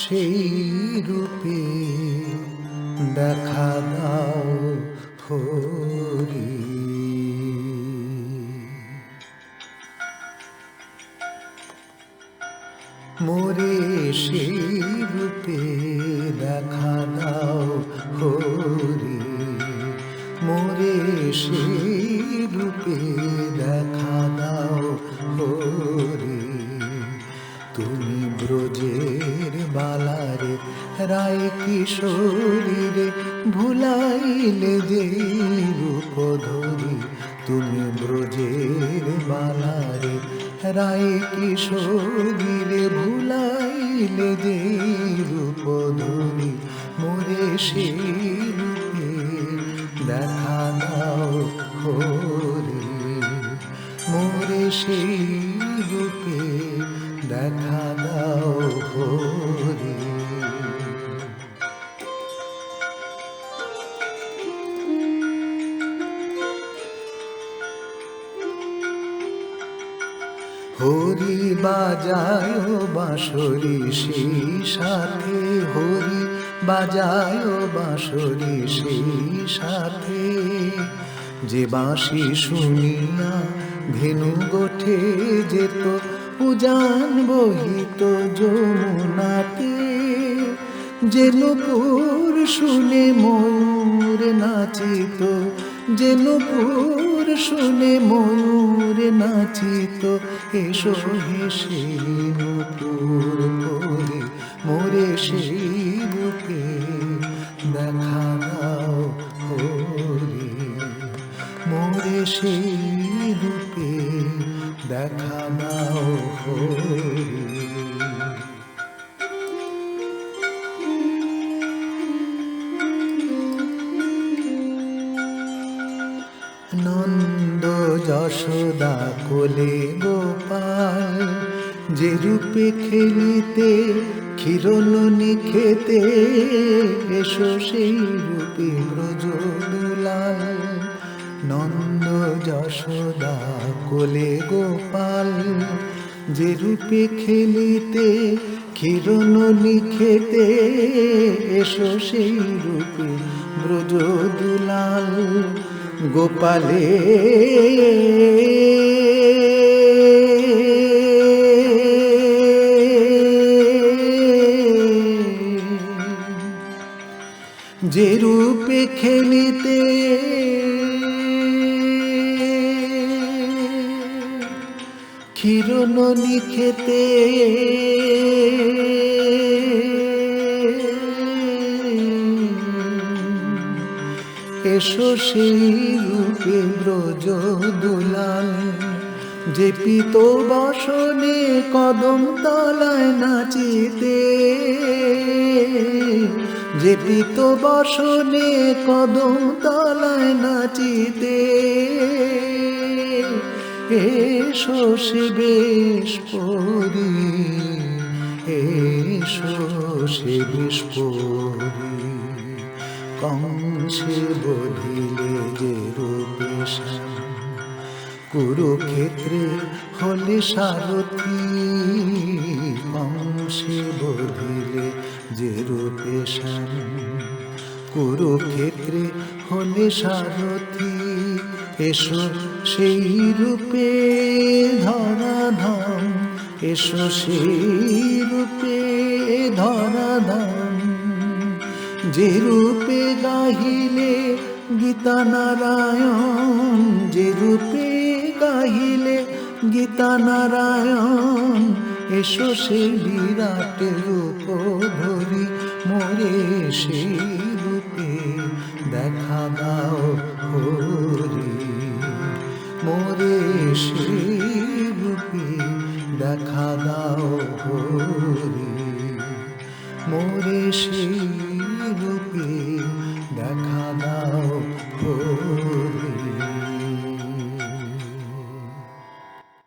সেই রূপে দেখা দাও হরি মোরে সেই রূপে দেখা দাও হরি মোরে সেই রায় কিশোরীরে ভুলাইলে যে রূপ ধরি তুমি ব্রজের বালারে রায় কিশোরীরে ভুলাইলে যে রূপ ধরি মোরে সেই রূপে দেখা দাও মোরে সেই রূপে দেখা দাও হরি হরি বাজায় বাঁশরি, সেই সাথে হরি বাজায় বাঁশরি, সেই সাথে। যে বাঁশি শুনিয়া ধেনু গোঠে যেত, উজান বহিত যমুনাতে। যে নুপুর শুনে ময়ূর নাচিত, যে নুপুর শুনে ময়ূর নাচিত, এসো হেসে নুপুর পরে, মোরে সেই রূপে দেখা দাও হরি মোরে সেই রূপে দেখা দাও হরি যশোদা কোলে গোপাল, যে রূপে খেলিতে ক্ষীরননি খেতে এসো সেই রূপে ব্রজ দুলাল নন্দ যশোদা কোলে গোপাল, যে রূপে খেলিতে ক্ষীরননি খেতে এসো সেই রূপে ব্রজ দুলাল গোপালে। যে রূপে খেলিতে ক্ষীরননি খেতে। এসো সেই রূপে ব্রজ দুলাল যে পিত বসনে কদম তলায় নাচিতে। যে পিত বসনে কদম তলায় নাচিতে। এসো সে বেশ পরি এসো সে বেশ কংসে বধিলে যে রূপে কুরুক্ষেত্রে হলে সারথি। কংসে বধিলে যে রূপে কুরুক্ষেত্রে হলে সারথি। এসো সেই রূপে ধরা ধাম এসো সেই রূপে ধরা ধাম যে রূপে গাহিলে গীতা নারায়ণ, যে রূপে গাহিলে গীতা নারায়ণ, এসো সে বিরাট রূপ ধরি, মোরে সেই রূপে দেখা দাও হরি। মোরে সেই রূপে দেখা দাও সেই রূপে দেখা দাও